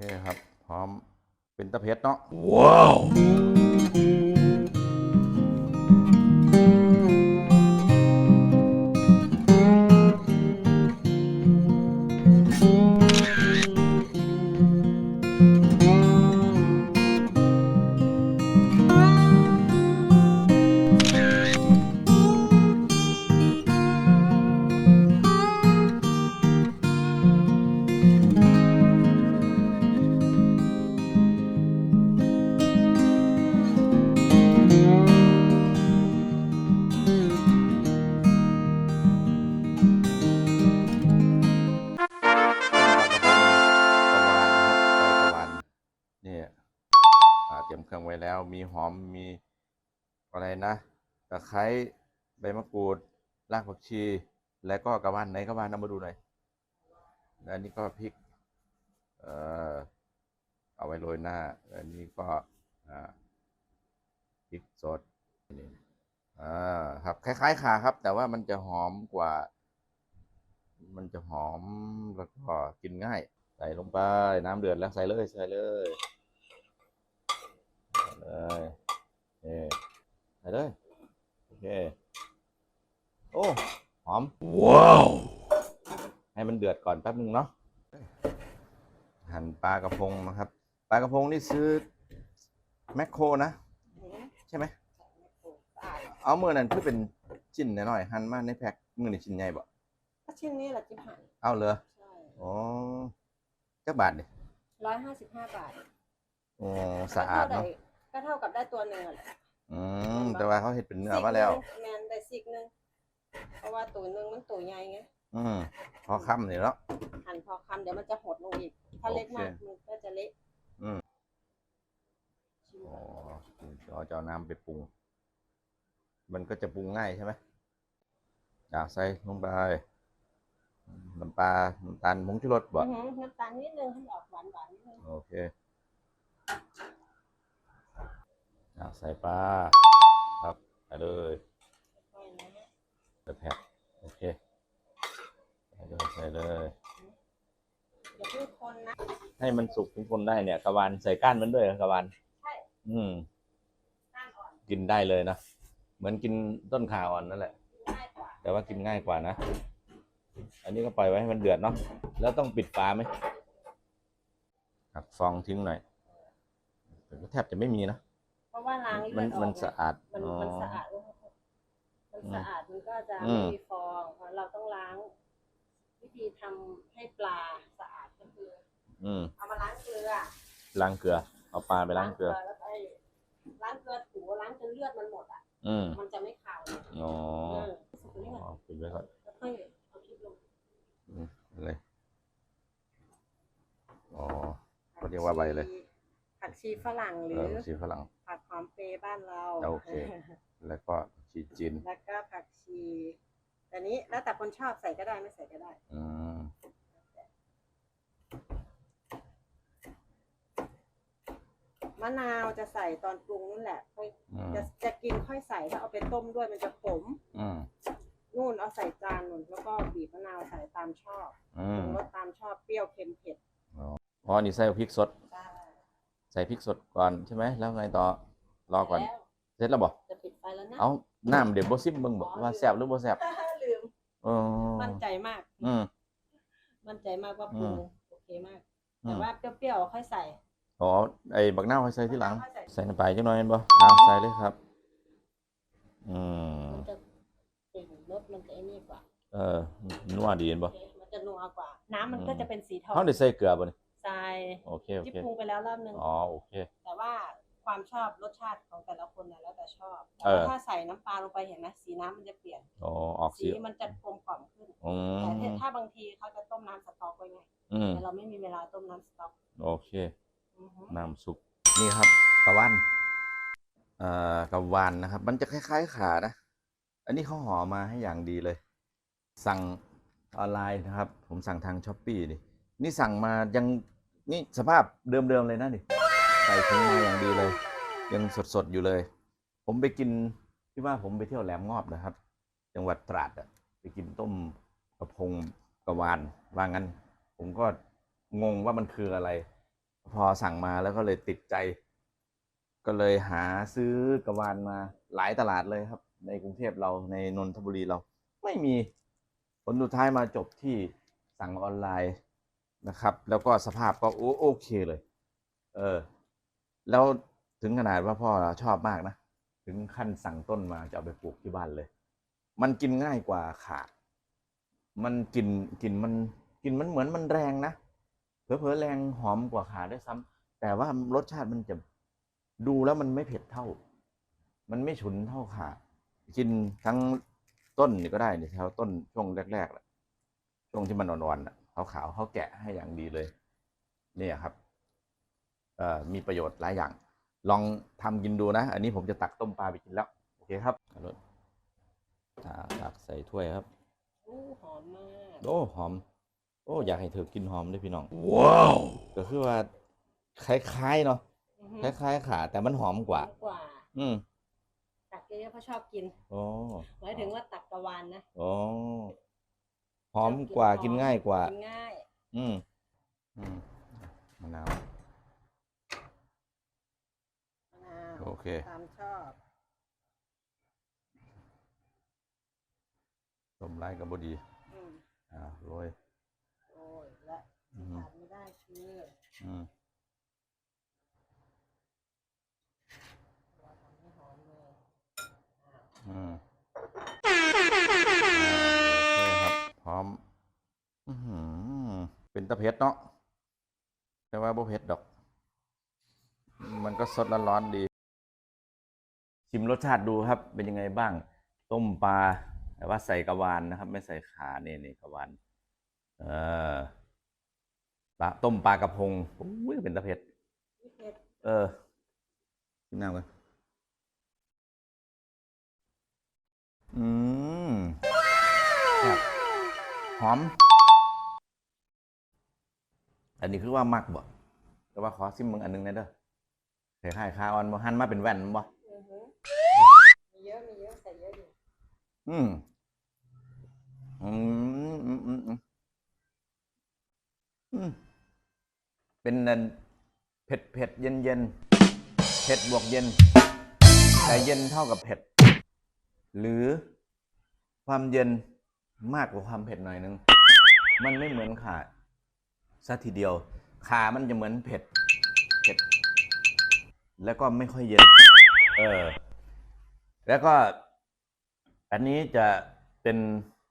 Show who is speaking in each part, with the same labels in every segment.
Speaker 1: เคครับ พร้อมเป็นตะเพ็ดเนาะว้าว แล้ว มีหอมมีอะไรนะตะไคร้ใบมะกรูดรากผักชี แล้วก็กระวานไหนกระวานเอามาดูหน่อยแล้วอันนี้ก็พริก เอ่อเอาไว้โรยหน้า อันนี้ก็อ่าพริกสดนี่อ่าครับ คล้ายๆขาครับ แต่ว่ามันจะหอมกว่า มันจะหอมแล้วก็กินง่าย ใส่ลงไป น้ำเดือดแล้วใส่เลย ใส่เลย เลยนี่ใส่เลย โอเค โอ้ หอม ว้าว ให้มันเดือดก่อนแป๊บนึงเนาะ หั่นปลากระพงนะครับ ปลากระพงนี่ซื้อแมคโครนะ ใช่ไหม เอาเมื่อนั้นคือเป็นชิ้นน้อยๆหั่นมาในแพ็คมือนี่ชิ้นใหญ่บ่
Speaker 2: ก็ชิ้นนี้แหละจิ๊บหัน
Speaker 1: เอาเลย
Speaker 2: ใช่
Speaker 1: อ๋อจักบาทดิ
Speaker 2: ร้อยห้าสิบห้าบาท
Speaker 1: อ๋อ สะอาดเนาะ
Speaker 2: ก็เท่ากับได้ตัวหนึ่งอะแหละ
Speaker 1: อืมแต่ว่าเขาเห็ดเป็นเนื้อมาแล้ว
Speaker 2: แมนได้สิกหนึงเพราะว่าตัวหนึ่งมันตัวใหญ่ไง
Speaker 1: อืมพอค่ำนี่แล้ว
Speaker 2: หั่นพอคำเดี๋ยวมันจะหดลงอีก ถ้าเล็กมาก
Speaker 1: โอเค
Speaker 2: มันก็จะเละ
Speaker 1: อืม
Speaker 2: ชิม
Speaker 1: อ๋อ
Speaker 2: ก่อน
Speaker 1: เราจะเอาน้ำไปปรุง มันก็จะปรุงง่ายใช่ไหมอ่าใส่ลงไปน้ำปลาน้ำตาลผงชูรสบ่
Speaker 2: อื้อหือน้ำตาลนิดนึงให้ออกหวานหวานๆนิดนึง
Speaker 1: โอเค อ่าใส่ปลาครับใส่เลย
Speaker 2: ค่อยๆนะ
Speaker 1: ใส่แพ็คโอเคใส่เลยใส่เลย
Speaker 2: อย่าเพิ่งคนนะ
Speaker 1: ให้มันสุกทุกคนได้เนี่ยกระวานใส่ก้านมันด้วยเหรอกระวาน
Speaker 2: ใช่
Speaker 1: อืม
Speaker 2: ก้านอ่อน
Speaker 1: กินได้เลยนะ เหมือนกินต้นขาอ่อนนั่นแหละ
Speaker 2: ง่ายกว่า
Speaker 1: แต่ว่ากินง่ายกว่านะ อันนี้ก็ปล่อยไว้ให้มันเดือดเนาะ แล้วต้องปิดฝาไหมหักฟองทิ้งหน่อยแต่ก็แทบจะไม่มีนะ
Speaker 2: เพราะ ว่าล้างเลื
Speaker 1: มั
Speaker 2: อนดออก
Speaker 1: มัน
Speaker 2: ไง
Speaker 1: สะอาด
Speaker 2: มัน
Speaker 1: อ๋อ
Speaker 2: มันสะอาดด้วยมันสะอาดมันก็จะ
Speaker 1: อื
Speaker 2: ไม่
Speaker 1: ม
Speaker 2: มีฟองเพราะเราต้องล้าง วิธีทำให้ปลาสะอาดก็คือ
Speaker 1: อืม
Speaker 2: เอามาล้างเกลือ
Speaker 1: ล้างเกลือ เอาปลาไปล้างเกลือ
Speaker 2: แล้วก็ไอ้ล้างเกลือถูล้างจนเลือดมันหมดอะ
Speaker 1: อืม
Speaker 2: มันจะไม่ขาวเลย
Speaker 1: อ๋อ
Speaker 2: เออสุกนี่
Speaker 1: อ๋
Speaker 2: ก่
Speaker 1: อ
Speaker 2: อน
Speaker 1: ปิดไว้ก่อน
Speaker 2: แล้วค่อยเอาพริกลง
Speaker 1: อืมเลยอ๋อเขาเรียกว่าใบเลย
Speaker 2: ผักชีฝรั่งห
Speaker 1: เอ
Speaker 2: รือ
Speaker 1: อสีฝรั่ง
Speaker 2: ผักหอมเปรย์บ้านเรา
Speaker 1: โอเค แล้วก็ชีจีน
Speaker 2: แล้วก็ผักชีแต่นี้แล้วแต่คนชอบใส่ก็ได้ไม่ใส่ก็ได้
Speaker 1: อืม
Speaker 2: มะนาวจะใส่ตอนปรุงนั่นแหละค่อย
Speaker 1: อืม
Speaker 2: จะจะกินค่อยใส่ถ้าเอาไปต้มด้วยมันจะขม
Speaker 1: อืม
Speaker 2: นู่นเอาใส่จานนู่นแล้วก็บีบมะนาวใส่ตามชอบ
Speaker 1: อื
Speaker 2: ปรุ
Speaker 1: ม
Speaker 2: งรสตามชอบเปรี้ยวเค็มเผ็ด
Speaker 1: อ๋อนี่ใส่พริกสด
Speaker 2: ได้
Speaker 1: ใส่พริกสดก่อนใช่ไหมแล้วไงต่อรอก่อน
Speaker 2: แล้ว
Speaker 1: เสร็จแล้วบอก
Speaker 2: จะปิดไฟแล้วนะ
Speaker 1: เอาน้ำเดี๋ยวบ่ซิมเบิ่งบอกว่าแซ่บหรือบ่แซ่บ
Speaker 2: ลืม
Speaker 1: อ๋อ
Speaker 2: มั่นใจมาก
Speaker 1: อืม
Speaker 2: มั่นใจมากว่าปรุง
Speaker 1: อืม
Speaker 2: โอเคมาก
Speaker 1: อื
Speaker 2: แต่
Speaker 1: ม
Speaker 2: ว่าเปรี้ยวๆค่อยใส่
Speaker 1: อ๋อไอ้บักหน้าวให้ใส่ที่หลัง
Speaker 2: ค่อยใส่
Speaker 1: ใส่น้ำปลาจังหน่อยแม่นบ่อ่าใส่เลยครับ อืม
Speaker 2: มันจะกลิ่นรสมันจะไอ้นี่กว่า
Speaker 1: เออนัวดีเห็นบ่
Speaker 2: โอเคมันจะนัวกว่า น้ำมันก็จะเป็นสีทอง
Speaker 1: เฮาได้ใส่เกลือบ่นี่
Speaker 2: ใส่
Speaker 1: โอเคโอ
Speaker 2: ที่
Speaker 1: เค
Speaker 2: ปรุงไปแล้วรอบนึง
Speaker 1: อ๋อโอเค
Speaker 2: แต่ว่าความชอบรสชาติของแต่ละคนนะแล้วแต่ชอบแต่
Speaker 1: เออ
Speaker 2: ว่าถ้าใส่น้ำปลาลงไปเห็นไหมสีน้ำมันจะเปลี่ยน
Speaker 1: อ๋อออก
Speaker 2: สี
Speaker 1: สี
Speaker 2: มันจะกลมกล่อมขึ้น
Speaker 1: อื
Speaker 2: แต่
Speaker 1: ม
Speaker 2: ถ้าถ้าบางทีเขาจะต้มน้ำสต๊อกไว้ไง
Speaker 1: อืม
Speaker 2: แต่เราไม่มีเวลาต้มน้ำสต๊อก
Speaker 1: โอเค
Speaker 2: อือฮึ
Speaker 1: น้ำซุปนี่ครับกะวันเอ่อกะวานนะครับ มันจะคล้าย ๆ ขานะ อันนี้เขาห่อมาให้อย่างดีเลย สั่งออนไลน์นะครับ ผมสั่งทางช้อปปี้ดิ นี่สั่งมายังนี่สภาพเดิมๆเลยนะนี่ใส่ถุงมาอย่างดีเลย ยังสดๆอยู่เลย ผมไปกินที่ว่าผมไปเที่ยวแหลมงอบนะครับ จังหวัดตราดอะไปกินต้มกระพงกระวานว่างั้น ผมก็งงว่ามันคืออะไร พอสั่งมาแล้วก็เลยติดใจ ก็เลยหาซื้อกระวานมาหลายตลาดเลยครับ ในกรุงเทพเราในนนทบุรีเรา ไม่มีผลสุดท้ายมาจบที่สั่งออนไลน์ นะครับ แล้วก็สภาพก็โอโอเคเลย เออ แล้วถึงขนาดว่าพ่อชอบมากนะ ถึงขั้นสั่งต้นมาจะเอาไปปลูกที่บ้านเลย มันกินง่ายกว่าขามันกินกินมันกินมันเหมือนมันแรงนะเผลอๆแรงหอมกว่าขาได้วยซ้ำแต่ว่ารสชาติมันจะดูแล้วมันไม่เผ็ดเท่า มันไม่ฉุนเท่าขากินทั้งต้นนี่ก็ได้นี่แถวต้นช่วงแรกๆแหละช่วงที่มันอ่อนๆน่ะ ขาวๆเขาแกะให้อย่างดีเลยเนี่ยครับเอ่อมีประโยชน์หลายอย่าง ลองทำกินดูนะ อันนี้ผมจะตักต้มปลาไปกินแล้ว โอเคครับอร่อยอ่าตักใส่ถ้วยครับ
Speaker 2: โอ้หอมมาก
Speaker 1: โอ้หอม โอ้อยากให้เธอกินหอมด้วยพี่น้อง ว้าว ก็คือว่าคล้ายๆเนาะ
Speaker 2: อือฮึ
Speaker 1: คล้ายๆขาแต่มันหอมกว่า
Speaker 2: หอมกว่า
Speaker 1: อืม
Speaker 2: ตักเยอะๆเพราะชอบกิน
Speaker 1: โอ้
Speaker 2: หมายถึงว่าตักกระวานนะ
Speaker 1: โอ้ หอมกว่ากินง่ายกว่า
Speaker 2: กินง่าย
Speaker 1: อืมอืมมะนาว
Speaker 2: มะนาว
Speaker 1: โอเค
Speaker 2: ตามชอบ
Speaker 1: ต้มไร้กับบดี
Speaker 2: อืม
Speaker 1: อ่าโรย
Speaker 2: โอ้ยและ
Speaker 1: อืม
Speaker 2: ขาดไม่ได้คือ
Speaker 1: อืม
Speaker 2: เราทำให้หอมเลยอ้าว
Speaker 1: อืม เป็นตะเพ็ดเนาะแต่ว่าบ่เผ็ดดอก มันก็สดร้อนๆดี ชิมรสชาติดูครับ เป็นยังไงบ้าง ต้มปลาแต่ว่าใส่กระวานนะครับ ไม่ใส่ขาเนี่ยนี่กระวานเออปลาต้มปลากระพงอุ้ยเป็นตะเพ็ด
Speaker 2: นี่เผ็ด
Speaker 1: เออกินน้ำกันอืมครับหอมอั นนี้คือว่ามักบ่แต่ว่าขอซิมมึงอันหนึงหนะเด้อคล้ายๆคาออนบ่หันมาเป็นแว่นบ่
Speaker 2: อือฮึมีเยอะมีเยอะใส่เยอะอยู่
Speaker 1: อืมอืมอืมอืมอืมอืมเป็นนันเผ็ดเผ็ดเย็นเย็นเผ็ดบวกเย็น แต่เย็นเท่ากับเผ็ด หรือความเย็นมากกว่าความเผ็ดหน่อยนึง มันไม่เหมือนขา ซะทีเดียว ขามันจะเหมือนเผ็ดเผ็ด แล้วก็ไม่ค่อยเย็น เออ แล้วก็อันนี้จะเป็น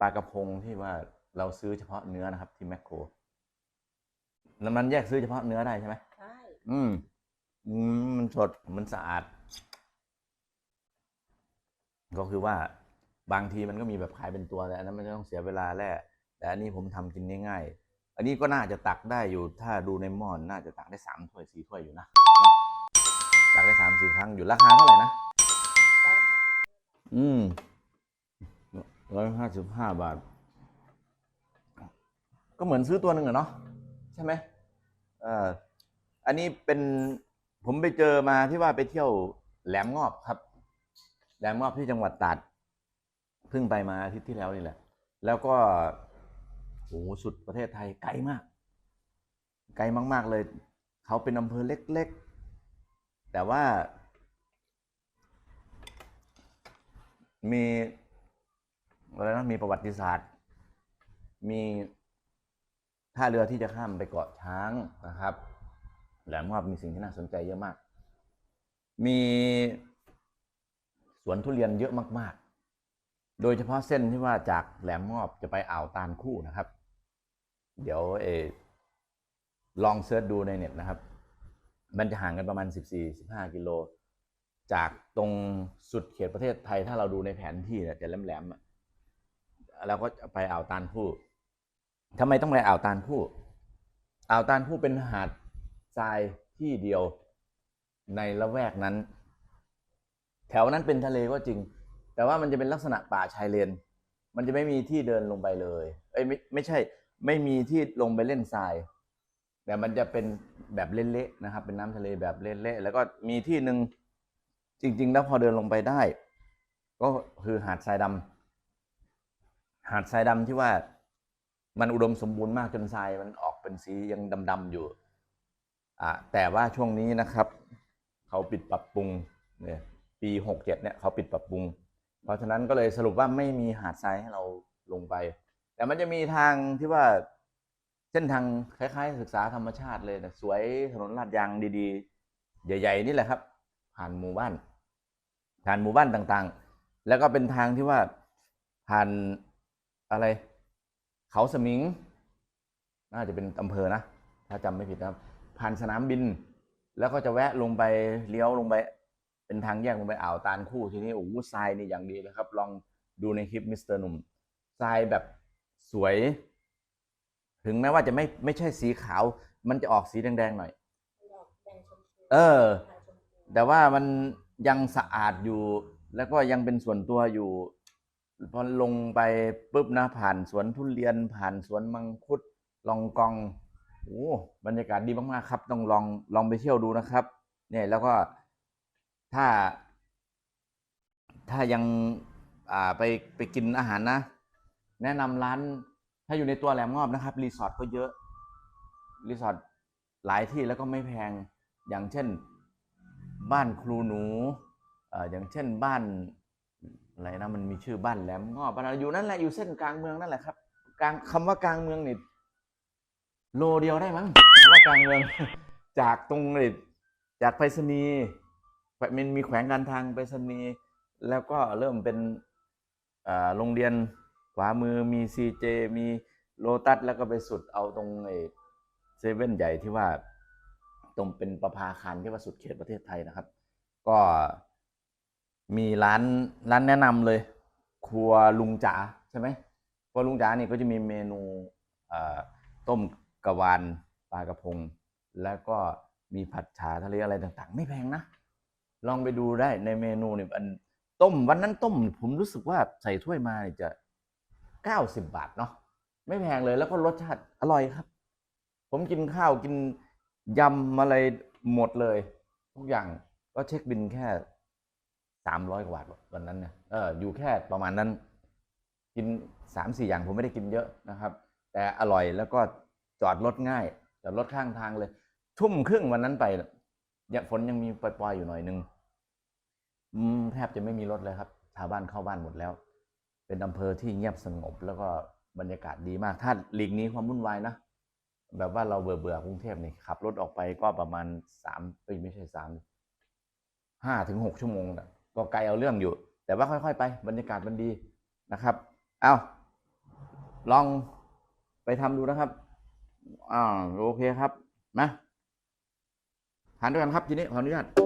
Speaker 1: ปลากระพงที่ว่าเราซื้อเฉพาะเนื้อนะครับ ที่แมคโคร แล้วมันแยกซื้อเฉพาะเนื้อได้ใช่ไหม
Speaker 2: ใช่
Speaker 1: อืมอืมมันสด มันสะอาด ก็คือว่าบางทีมันก็มีแบบขายเป็นตัวแต่อันนั้นมันจะต้องเสียเวลาแล่แต่อันนี้ผมทำกินง่ายๆอั นนี้ก็น่าจะตักได้อยู่ ถ้าดูในหม้อนน่าจะตักได้สามถ้วยสี่ถ้วยอยู่นะ ตักได้สามสี่ครั้งอยู่ราคาเท่าไหร่นะ อืมร้อยห้าสิบห้าบาท ก็เหมือนซื้อตัวหนึ่งอะเนาะใช่ไหมเอออันนี้เป็นผมไปเจอมาที่ว่าไปเที่ยวแหลมงอบครับ แหลมงอบที่จังหวัดตราดเพิ่งไปมาอาทิตย์ที่แล้วนี่แหละ แล้วก็ โอ้โหสุดประเทศไทยไกลมาก ไกลมาก ๆ เลย เขาเป็นอำเภอเล็ก ๆ แต่ว่า มีอะไรนะมีประวัติศาสตร์ มีท่าเรือที่จะข้ามไปเกาะช้างนะครับแหลมงอบมีสิ่งที่น่าสนใจเยอะมาก มีสวนทุเรียนเยอะมาก ๆ โดยเฉพาะเส้นที่ว่าจากแหลมงอบจะไปอ่าวตาลคู่นะครับ เดี๋ยวเอลองเซิร์ชดูในเน็ตนะครับ มันจะห่างกันประมาณ 14-15 กิโล จากตรงสุดเขตประเทศไทย ถ้าเราดูในแผนที่เนี่ยจะแหลมๆอะแล้วก็ไปอ่าวตาลคู่ทำไมต้องไปอ่าวตาลคู่อ่าวตาลคู่เป็นหาดทรายที่เดียวในละแวกนั้น แถวนั้นเป็นทะเลก็จริง แต่ว่ามันจะเป็นลักษณะป่าชายเลน มันจะไม่มีที่เดินลงไปเลย เอ้ยไม่ไม่ใช่ ไม่มีที่ลงไปเล่นทราย แต่มันจะเป็นแบบเละๆนะครับ เป็นน้ำทะเลแบบเละๆแล้วก็มีที่หนึ่งจริง ๆ แล้วพอเดินลงไปได้ ก็คือหาดทรายดำหาดทรายดำที่ว่ามันอุดมสมบูรณ์มากจนทรายมันออกเป็นสียังดำๆอยู่อ่าแต่ว่าช่วงนี้นะครับ เขาปิดปรับปรุงเนี่ยปีหกเจ็ดเนี่ยเขาปิดปรับปรุง เพราะฉะนั้นก็เลยสรุปว่าไม่มีหาดทรายให้เราลงไป แต่มันจะมีทางที่ว่าเส้นทางคล้าย ๆ ศึกษาธรรมชาติเลยนะสวยถนนลาดยางดีๆ ใหญ่ ๆ นี่แหละครับ ผ่านหมู่บ้าน ผ่านหมู่บ้านต่างๆ แล้วก็เป็นทางที่ว่าผ่านอะไร เขาสมิง น่าจะเป็นอำเภอนะ ถ้าจำไม่ผิดนะครับ ผ่านสนามบิน แล้วก็จะแวะลงไปเลี้ยวลงไป เป็นทางแยกลงไปอ่าวตาลคู่ทีนี้โอ้โหทรายนี่อย่างดีเลยครับ ลองดูในคลิปมิสเตอร์หนุ่มทรายแบบ สวย ถึงแม้ว่าจะไม่ไม่ใช่สีขาว มันจะออกสีแดงๆหน่อย
Speaker 2: ดอกแดงชมพู
Speaker 1: เออ
Speaker 2: ทางชมพู
Speaker 1: แต่ว่ามันยังสะอาดอยู่ แล้วก็ยังเป็นส่วนตัวอยู่ พอลงไปปุ๊บนะผ่านสวนทุเรียนผ่านสวนมังคุดลองกองโอ้บรรยากาศดีมากๆครับ ต้องลองลองไปเที่ยวดูนะครับ เนี่ยแล้วก็ถ้า ถ้ายัง อ่าไปไปกินอาหารนะ แนะนำร้าน ถ้าอยู่ในตัวแหลมงอบนะครับ รีสอร์ทก็เยอะ รีสอร์ทหลายที่แล้วก็ไม่แพง อย่างเช่นบ้านครูหนูเอ่ออย่างเช่นบ้านอะไรนะมันมีชื่อบ้านแหลมงอบอะไรอยู่นั่นแหละอยู่เส้นกลางเมืองนั่นแหละครับกลางคำว่ากลางเมืองนี่โลเดียวได้มั้งคำว่ากลางเมือง จากตรงนี่จากไปรษณีย์มันมีแขวงการทางไปรษณีย์แล้วก็เริ่มเป็นโรงเรียน ขวามือมีซีเจมีโลตัสแล้วก็ไปสุดเอาตรงไอ้เซเว่นใหญ่ที่ว่าตรงเป็นประภาคารที่ว่าสุดเขตประเทศไทยนะครับ ก็มีร้านร้านแนะนำเลย ครัวลุงจ๋าใช่ไหมครัวลุงจ๋านี่ก็จะมีเมนูต้มกระวานปลากระพง แล้วก็มีผัดฉาทะเลอะไรต่างๆ ไม่แพงนะ ลองไปดูได้ในเมนูเนี่ยอันต้มวันนั้นต้ม ผมรู้สึกว่าใส่ถ้วยมาเนี่ยจะ เก้าสิบบาทเนาะไม่แพงเลยแล้วก็รสชาติอร่อยครับ ผมกินข้าวกินยำอะไรหมดเลย ทุกอย่างก็เช็คบินแค่สามร้อยกว่าบาทวันนั้นเนี่ยเอออยู่แค่ประมาณนั้น กินสามสี่อย่างผมไม่ได้กินเยอะนะครับ แต่อร่อยแล้วก็จอดรถง่ายจอดรถข้างทางเลย ทุ่มครึ่งวันนั้นไปเนี่ยฝนยังมีปล่อยๆอยู่หน่อยนึงแทบจะไม่มีรถเลยครับชาวบ้านเข้าบ้านหมดแล้ว เป็นอำเภอที่เงียบสงบ แล้วก็บรรยากาศดีมาก ถ้าหลีกนี้ความวุ่นวายนะ แบบว่าเราเบื่อเบื่อกรุงเทพนี่ขับรถออกไปก็ประมาณสามเอ้ยไม่ใช่สามห้าถึงหกชั่วโมงนะก็ไกลเอาเรื่องอยู่ แต่ว่าค่อย ๆ ไป บรรยากาศมันดีนะครับ เอาลองไปทำดูนะครับอ่าโอเคครับนะทานด้วยกันครับทีนี้ขออนุญาต